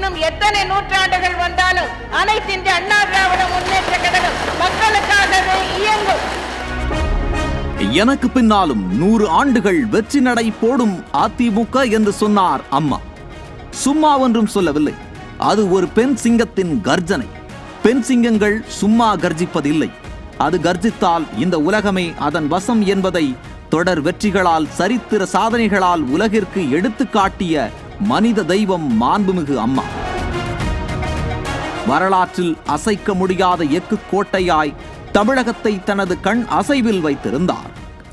இன்னும் எத்தனை நூற்றாண்டுகள் வந்தாலும் அனைத்து இந்திய அண்ணா திராவிட முன்னேற்ற கழகம் மக்களுக்காகவே இயங்கும். எனக்கு பின்னாலும் நூறு ஆண்டுகள் வெற்றி நடை போடும் அதிமுக என்று சொன்னார் அம்மா. சும்மா ஒன்றும் சொல்லவில்லை. அது ஒரு பெண் சிங்கத்தின் கர்ஜனை. பெண் சிங்கங்கள் சும்மா கர்ஜிப்பதில்லை. அது கர்ஜித்தால் இந்த உலகமே அதன் வசம் என்பதை தொடர் வெற்றிகளால் சரித்திர சாதனைகளால் உலகிற்கு எடுத்துக்காட்டிய மனித தெய்வம் மாண்புமிகு அம்மா. வரலாற்றில் அசைக்க முடியாத எக்கு கோட்டையாய் தமிழகத்தை தனது கண் அசைவில் வைத்திருந்தார்.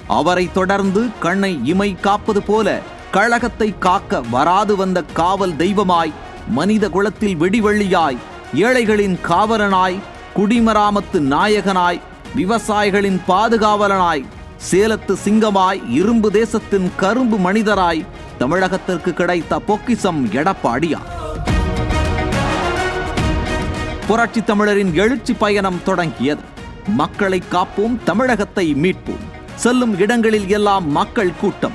அவரை தொடர்ந்து கண்ணை இமை காப்பது போல கழகத்தை காக்க வராது வந்த காவல் தெய்வமாய் மனித குலத்தில் வெடிவெள்ளியாய் ஏழைகளின் காவலனாய் குடிமராமத்து நாயகனாய் விவசாயிகளின் பாதுகாவலனாய் சேலத்து சிங்கமாய் இரும்பு தேசத்தின் கரும்பு மனிதராய் தமிழகத்திற்கு கிடைத்த பொக்கிசம் எடப்பாடியார். புரட்சி தமிழரின் எழுச்சி பயணம் தொடங்கியது. மக்களை காப்போம் தமிழகத்தை மீட்போம். செல்லும் இடங்களில் எல்லாம் மக்கள் கூட்டம்.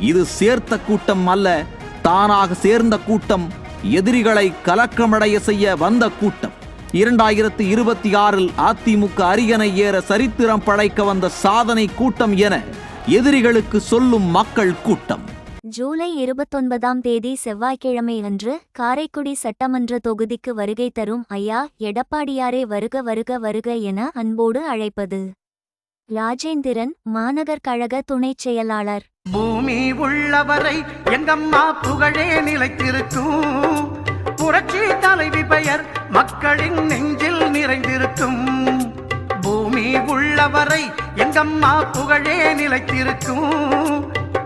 இது சேர்த்த கூட்டம் அல்ல தானாக சேர்ந்த கூட்டம். எதிரிகளை கலக்கமடைய செய்ய வந்த கூட்டம். இரண்டாயிரத்தி இருபத்தி ஆறில் அதிமுக அரியணை ஏற சரித்திரம் படைக்க வந்த சாதனை கூட்டம் என எதிரிகளுக்கு சொல்லும் மக்கள் கூட்டம். ஜூலை இருபத்தொன்பதாம் தேதி செவ்வாய்க்கிழமை அன்று காரைக்குடி சட்டமன்ற தொகுதிக்கு வருகை தரும் ஐயா எடப்பாடியாரே வருக வருக வருக என அன்போடு அழைப்பது. ராஜேந்திரன் மாநகர் கழக துணைச் செயலாளர். பூமி உள்ளவரை எங்கம்மா புகழே நிலைத்திருக்கும். புரட்சி தலைவி பெயர் மக்களின் நெஞ்சில் நிறைந்திருக்கும். பூமி உள்ளவரை எங்கம்மா புகழே நிலைத்திருக்கும்.